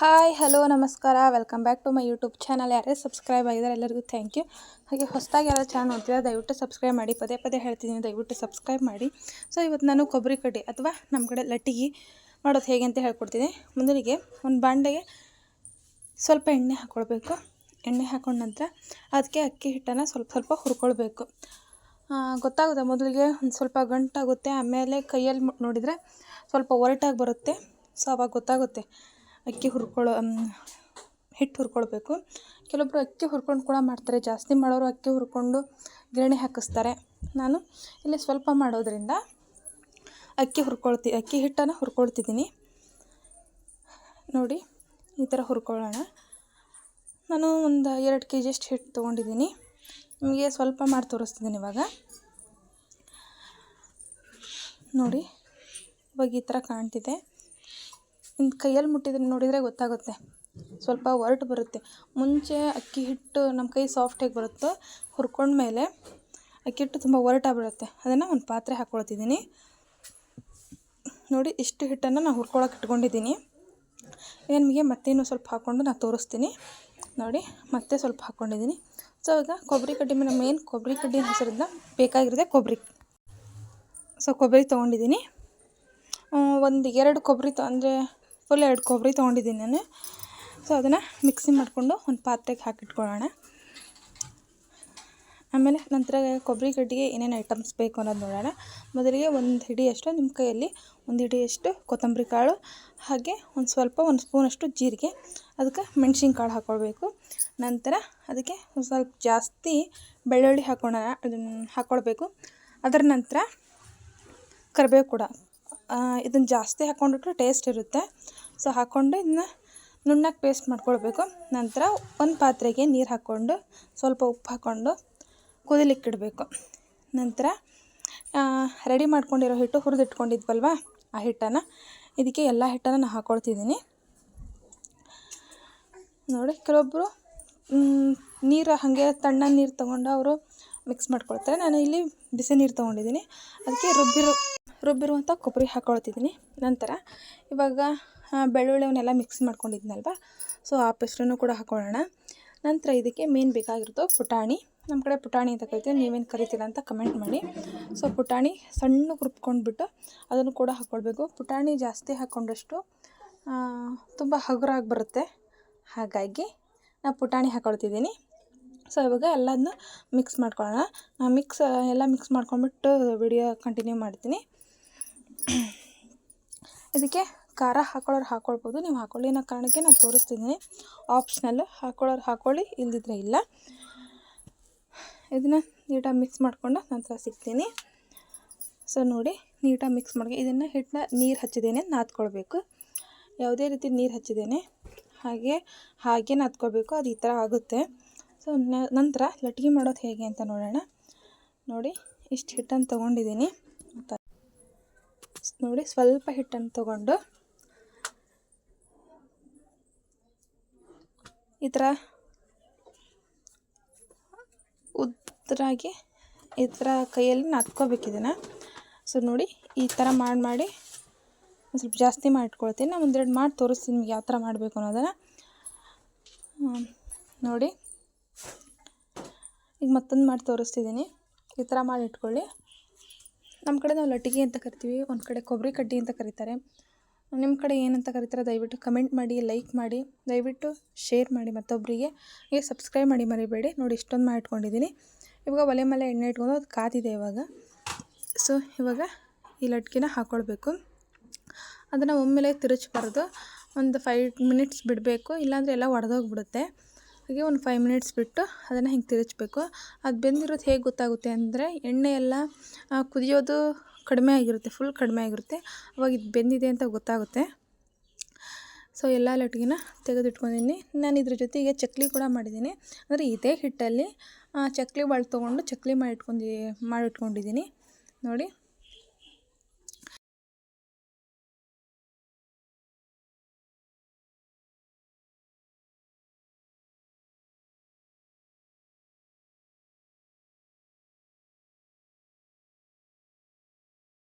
Hi, hello, ನಮಸ್ಕಾರ. Welcome back to my YouTube channel ಯಾರೇ subscribe ಆಗಿದ್ದಾರೆ, ಎಲ್ಲರಿಗೂ ಥ್ಯಾಂಕ್ ಯು ಹಾಗೆ ಹೊಸದಾಗಿ ಯಾರು ಚಾನಲ್ ನೋಡ್ತೀರಾ ದಯವಿಟ್ಟು ಸಬ್ಸ್ಕ್ರೈಬ್ ಮಾಡಿ. ಪದೇ ಪದೇ ಹೇಳ್ತಿದ್ದೀನಿ ದಯವಿಟ್ಟು ಸಬ್ಸ್ಕ್ರೈಬ್ ಮಾಡಿ. ಸೊ ಇವತ್ತು ನಾನು ಕೊಬ್ಬರಿ ಕಡ್ಡಿ ಅಥವಾ ನಮ್ಮ ಕಡೆ ಲಟ್ಟಿಗೆ ಮಾಡೋದು ಹೇಗೆ ಅಂತ ಹೇಳ್ಕೊಡ್ತೀನಿ. ಮೊದಲಿಗೆ ಒಂದು ಬಾಂಡೆಗೆ ಸ್ವಲ್ಪ ಎಣ್ಣೆ ಹಾಕ್ಕೊಳ್ಬೇಕು ಎಣ್ಣೆ ಹಾಕೊಂಡ ನಂತರ ಅದಕ್ಕೆ ಅಕ್ಕಿ ಹಿಟ್ಟನ್ನು ಸ್ವಲ್ಪ ಸ್ವಲ್ಪ ಹುರ್ಕೊಳ್ಬೇಕು. ಗೊತ್ತಾಗುತ್ತೆ, ಮೊದಲಿಗೆ ಒಂದು ಸ್ವಲ್ಪ ಗಂಟಾಗುತ್ತೆ, ಆಮೇಲೆ ಕೈಯಲ್ಲಿ ನೋಡಿದರೆ ಸ್ವಲ್ಪ ಒರಟಾಗಿ ಬರುತ್ತೆ. ಸೊ ಅವಾಗ ಗೊತ್ತಾಗುತ್ತೆ. ಅಕ್ಕಿ ಹುರ್ಕೊಳ್ಳೋ ಹಿಟ್ಟು ಹುರ್ಕೊಳ್ಬೇಕು. ಕೆಲವೊಬ್ಬರು ಅಕ್ಕಿ ಹುರ್ಕೊಂಡು ಕೂಡ ಮಾಡ್ತಾರೆ. ಜಾಸ್ತಿ ಮಾಡೋರು ಅಕ್ಕಿ ಹುರ್ಕೊಂಡು ಗಿರಣಿ ಹಾಕಿಸ್ತಾರೆ. ನಾನು ಇಲ್ಲಿ ಸ್ವಲ್ಪ ಮಾಡೋದ್ರಿಂದ ಅಕ್ಕಿ ಹುರ್ಕೊಳ್ತಿ, ಅಕ್ಕಿ ಹಿಟ್ಟನ್ನು ಹುರ್ಕೊಳ್ತಿದ್ದೀನಿ. ನೋಡಿ, ಈ ಥರ ಹುರ್ಕೊಳ್ಳೋಣ. ನಾನು ಒಂದು ಎರಡು ಕೆ ಜಿಯಷ್ಟು ಹಿಟ್ಟು ತೊಗೊಂಡಿದ್ದೀನಿ. ನಿಮಗೆ ಸ್ವಲ್ಪ ಮಾಡಿ ತೋರಿಸ್ತಿದ್ದೀನಿ ಇವಾಗ. ನೋಡಿ, ಇವಾಗ ಈ ಥರ ಕಾಣ್ತಿದೆ. ಇನ್ನು ಕೈಯಲ್ಲಿ ಮುಟ್ಟಿದ್ರೆ ನೋಡಿದರೆ ಗೊತ್ತಾಗುತ್ತೆ. ಸ್ವಲ್ಪ ಒರಟು ಬರುತ್ತೆ. ಮುಂಚೆ ಅಕ್ಕಿ ಹಿಟ್ಟು ನಮ್ಮ ಕೈ ಸಾಫ್ಟಾಗಿ ಬರುತ್ತೋ ಹುರ್ಕೊಂಡ್ಮೇಲೆ ಅಕ್ಕಿ ಹಿಟ್ಟು ತುಂಬ ಒರಟಾಗ್ಬಿಡುತ್ತೆ ಅದನ್ನು ಒಂದು ಪಾತ್ರೆ ಹಾಕ್ಕೊಳ್ತಿದ್ದೀನಿ ನೋಡಿ, ಇಷ್ಟು ಹಿಟ್ಟನ್ನು ನಾನು ಹುರ್ಕೊಳಕ್ಕೆ ಇಟ್ಕೊಂಡಿದ್ದೀನಿ. ಈಗ ನಿಮಗೆ ಮತ್ತೇನು ಸ್ವಲ್ಪ ಹಾಕ್ಕೊಂಡು ನಾನು ತೋರಿಸ್ತೀನಿ. ನೋಡಿ, ಮತ್ತೆ ಸ್ವಲ್ಪ ಹಾಕ್ಕೊಂಡಿದ್ದೀನಿ ಸೊ ಈಗ ಕೊಬ್ಬರಿ ಕಡ್ಡಿ ಮೇಲೆ ಮೇನ್ ಕೊಬ್ಬರಿ ಕಡ್ಡಿ ಹೆಸರಿಂದ ಬೇಕಾಗಿರೋದೆ ಕೊಬ್ಬರಿ. ಸೊ ಕೊಬ್ಬರಿ ತೊಗೊಂಡಿದ್ದೀನಿ. ಒಂದು ಎರಡು ಕೊಬ್ಬರಿ ತ ಅಂದರೆ ಫುಲ್ ಎರಡು ಕೊಬ್ಬರಿ ತೊಗೊಂಡಿದ್ದೀನಿ ನಾನು. ಸೊ ಅದನ್ನು ಮಿಕ್ಸಿ ಮಾಡಿಕೊಂಡು ಒಂದು ಪಾತ್ರೆಗೆ ಹಾಕಿಟ್ಕೊಳ್ಳೋಣ. ಆಮೇಲೆ ನಂತರ ಕೊಬ್ಬರಿ ಕಡ್ಡಿಗೆ ಏನೇನು ಐಟಮ್ಸ್ ಬೇಕು ಅನ್ನೋದು ನೋಡೋಣ. ಮೊದಲಿಗೆ ಒಂದು ಹಿಡಿಯಷ್ಟು ನಿಮ್ಮ ಕೈಯಲ್ಲಿ ಒಂದು ಹಿಡಿಯಷ್ಟು ಕೊತ್ತಂಬರಿ ಕಾಳು, ಹಾಗೆ ಒಂದು ಸ್ವಲ್ಪ ಒಂದು ಸ್ಪೂನಷ್ಟು ಜೀರಿಗೆ, ಅದಕ್ಕೆ ಮೆಣಸಿನ ಕಾಳು ಹಾಕ್ಕೊಳ್ಬೇಕು ನಂತರ ಅದಕ್ಕೆ ಸ್ವಲ್ಪ ಜಾಸ್ತಿ ಬೆಳ್ಳುಳ್ಳಿ ಅದನ್ನು ಹಾಕ್ಕೊಳ್ಬೇಕು ಅದರ ನಂತರ ಕರಿಬೇವು ಕೂಡ ಇದನ್ನು ಜಾಸ್ತಿ ಹಾಕೊಂಡ್ರೆ ಟೇಸ್ಟ್ ಇರುತ್ತೆ. ಸೊ ಹಾಕ್ಕೊಂಡು ಇದನ್ನ ನುಣ್ಣಕ್ಕೆ ಪೇಸ್ಟ್ ಮಾಡ್ಕೊಳ್ಬೇಕು. ನಂತರ ಒಂದು ಪಾತ್ರೆಗೆ ನೀರು ಹಾಕ್ಕೊಂಡು ಸ್ವಲ್ಪ ಉಪ್ಪು ಹಾಕ್ಕೊಂಡು ಕುದಿಲಿಕ್ಕಿಡಬೇಕು ನಂತರ ರೆಡಿ ಮಾಡ್ಕೊಂಡಿರೋ ಹಿಟ್ಟು ಹುರಿದಿಟ್ಕೊಂಡಿದ್ವಲ್ವ, ಆ ಹಿಟ್ಟನ್ನು, ಇದಕ್ಕೆ ಎಲ್ಲ ಹಿಟ್ಟನ್ನು ನಾನು ಹಾಕ್ಕೊಳ್ತಿದ್ದೀನಿ ನೋಡಿ ಕೆಲವೊಬ್ಬರು ನೀರು ಹಾಗೆ ತಣ್ಣ ನೀರು ತೊಗೊಂಡು ಅವರು ಮಿಕ್ಸ್ ಮಾಡ್ಕೊಳ್ತಾರೆ. ನಾನು ಇಲ್ಲಿ ಬಿಸಿ ನೀರು ತೊಗೊಂಡಿದ್ದೀನಿ. ಅದಕ್ಕೆ ರುಬ್ಬಿರೋ ರುಬ್ಬಿರುವಂಥ ಕೊಬ್ಬರಿ ಹಾಕ್ಕೊಳ್ತಿದ್ದೀನಿ ನಂತರ ಇವಾಗ ಬೆಳ್ಳುಳ್ಳಿವನ್ನೆಲ್ಲ ಮಿಕ್ಸ್ ಮಾಡ್ಕೊಂಡಿದ್ನಲ್ವ? ಸೊ ಆ ಪೆಸ್ಟನ್ನು ಕೂಡ ಹಾಕ್ಕೊಳ್ಳೋಣ ನಂತರ ಇದಕ್ಕೆ ಮೇನ್ ಬೇಕಾಗಿರೋದು ಪುಟಾಣಿ. ನಮ್ಮ ಕಡೆ ಪುಟಾಣಿ ಅಂತ ಕರಿತೀವಿ, ನೀವೇನು ಕರಿತೀರ ಅಂತ ಕಮೆಂಟ್ ಮಾಡಿ. ಸೊ ಪುಟಾಣಿ ಸಣ್ಣ ರುಬ್ಕೊಂಡ್ಬಿಟ್ಟು ಅದನ್ನು ಕೂಡ ಹಾಕ್ಕೊಳ್ಬೇಕು ಪುಟಾಣಿ ಜಾಸ್ತಿ ಹಾಕ್ಕೊಂಡಷ್ಟು ತುಂಬ ಹಗುರಾಗಿ ಬರುತ್ತೆ. ಹಾಗಾಗಿ ನಾನು ಪುಟಾಣಿ ಹಾಕ್ಕೊಳ್ತಿದ್ದೀನಿ ಸೊ ಇವಾಗ ಎಲ್ಲದನ್ನ ಮಿಕ್ಸ್ ಮಾಡ್ಕೊಳ್ಳೋಣ. ಮಿಕ್ಸ್ ಎಲ್ಲ ಮಿಕ್ಸ್ ಮಾಡ್ಕೊಂಡ್ಬಿಟ್ಟು ವಿಡಿಯೋ ಕಂಟಿನ್ಯೂ ಮಾಡ್ತೀನಿ. ಇದಕ್ಕೆ ಖಾರ ಹಾಕೊಳ್ಳೋರು ಹಾಕ್ಕೊಳ್ಬೋದು ನೀವು ಹಾಕೊಳ್ಳಿ ಅನ್ನೋ ಕಾರಣಕ್ಕೆ ನಾನು ತೋರಿಸ್ತಿದ್ದೀನಿ. ಆಪ್ಷನಲ್ ಹಾಕೊಳ್ಳೋರು ಹಾಕ್ಕೊಳ್ಳಿ ಇಲ್ದಿದ್ರೆ ಇಲ್ಲ. ಇದನ್ನು ನೀಟಾಗಿ ಮಿಕ್ಸ್ ಮಾಡಿಕೊಂಡು ನಂತರ ಸಿಗ್ತೀನಿ. ಸೊ ನೋಡಿ ನೀಟಾಗಿ ಮಿಕ್ಸ್ ಮಾಡಿ ಇದನ್ನು ಹಿಟ್ಟನ್ನ ನೀರು ಹಚ್ಚಿದ್ದೇನೆ, ನಾದ್ಕೊಳ್ಬೇಕು. ಯಾವುದೇ ರೀತಿ ನೀರು ಹಚ್ಚಿದ್ದೇನೆ, ಹಾಗೆ ಹಾಗೆ ನಾದ್ಕೋಬೇಕು ಅದು ಈ ಥರ ಆಗುತ್ತೆ. ಸೊ ನಂತರ ಲಟ್ಗೆ ಮಾಡೋದು ಹೇಗೆ ಅಂತ ನೋಡೋಣ. ನೋಡಿ, ಇಷ್ಟು ಹಿಟ್ಟನ್ನು ತೊಗೊಂಡಿದ್ದೀನಿ. ನೋಡಿ ಸ್ವಲ್ಪ ಹಿಟ್ಟನ್ನು ತಗೊಂಡು ಈ ಥರ ಉದ್ದರಾಗಿ ಈ ಥರ ಕೈಯಲ್ಲಿ ನಾದ್ಕೋಬೇಕು ಇದನ್ನು. ಸೊ ನೋಡಿ ಈ ಥರ ಮಾಡಿ ಮಾಡಿ ಸ್ವಲ್ಪ ಜಾಸ್ತಿ ಮಾಡಿಟ್ಕೊಳ್ತೀನಿ. ನಾನು ಒಂದೆರಡು ಮಾಡಿ ತೋರಿಸ್ತೀನಿ ನಿಮ್ಗೆ ಯಾವ ಥರ ಮಾಡಬೇಕು ಅನ್ನೋದನ್ನು. ನೋಡಿ ಈಗ ಮತ್ತೊಂದು ಮಾಡಿ ತೋರಿಸ್ತಿದ್ದೀನಿ. ಈ ಥರ ಮಾಡಿ ಇಟ್ಕೊಳ್ಳಿ. ನಮ್ಮ ಕಡೆ ನಾವು ಲಟ್ಟಿಗೆ ಅಂತ ಕರಿತೀವಿ, ಒಂದು ಕಡೆ ಕೊಬ್ಬರಿ ಕಡ್ಡಿ ಅಂತ ಕರೀತಾರೆ. ನಿಮ್ಮ ಕಡೆ ಏನಂತ ಕರೀತಾರೆ ದಯವಿಟ್ಟು ಕಮೆಂಟ್ ಮಾಡಿ ಲೈಕ್ ಮಾಡಿ, ದಯವಿಟ್ಟು ಶೇರ್ ಮಾಡಿ ಮತ್ತೊಬ್ಬರಿಗೆ ಈಗ ಸಬ್ಸ್ಕ್ರೈಬ್ ಮಾಡಿ ಮರಿಬೇಡಿ. ನೋಡಿ ಇಷ್ಟೊಂದು ಮಾಡಿ ಇಟ್ಕೊಂಡಿದ್ದೀನಿ ಇವಾಗ ಒಲೆ ಮೇಲೆ ಎಣ್ಣೆ ಇಟ್ಕೊಂಡು ಅದು ಕಾದಿದೆ ಇವಾಗ. ಸೊ ಇವಾಗ ಈ ಲಟ್ಕಿನ ಹಾಕ್ಕೊಳ್ಬೇಕು ಅದನ್ನು ಒಮ್ಮೆಲೆ ತಿರುಚಬಾರ್ದು. ಒಂದು ಫೈವ್ ಮಿನಿಟ್ಸ್ ಬಿಡಬೇಕು. ಇಲ್ಲಾಂದರೆ ಎಲ್ಲ ಒಡೆದೋಗ್ಬಿಡುತ್ತೆ. ಹಾಗೆ ಒಂದು ಫೈವ್ ಮಿನಿಟ್ಸ್ ಬಿಟ್ಟು ಅದನ್ನು ಹಿಂಗೆ ತಿರುಚಬೇಕು. ಅದು ಬೆಂದಿರೋದು ಹೇಗೆ ಗೊತ್ತಾಗುತ್ತೆ ಅಂದರೆ ಎಣ್ಣೆ ಎಲ್ಲ ಕುದಿಯೋದು ಕಡಿಮೆ ಆಗಿರುತ್ತೆ ಫುಲ್ ಕಡಿಮೆ ಆಗಿರುತ್ತೆ. ಅವಾಗ ಇದು ಬೆಂದಿದೆ ಅಂತ ಗೊತ್ತಾಗುತ್ತೆ. ಸೊ ಎಲ್ಲ ಲಟ್ಗಿನ ತೆಗೆದಿಟ್ಕೊಂಡಿದ್ದೀನಿ ನಾನು ಇದ್ರ ಜೊತೆಗೆ ಚಕ್ಲಿ ಕೂಡ ಮಾಡಿದ್ದೀನಿ. ಅಂದರೆ ಇದೇ ಹಿಟ್ಟಲ್ಲಿ ಚಕ್ಲಿ ಬಾಳು ತೊಗೊಂಡು ಚಕ್ಲಿ ಮಾಡಿ ಇಟ್ಕೊಂಡಿ ಮಾಡಿ ಇಟ್ಕೊಂಡಿದ್ದೀನಿ ನೋಡಿ.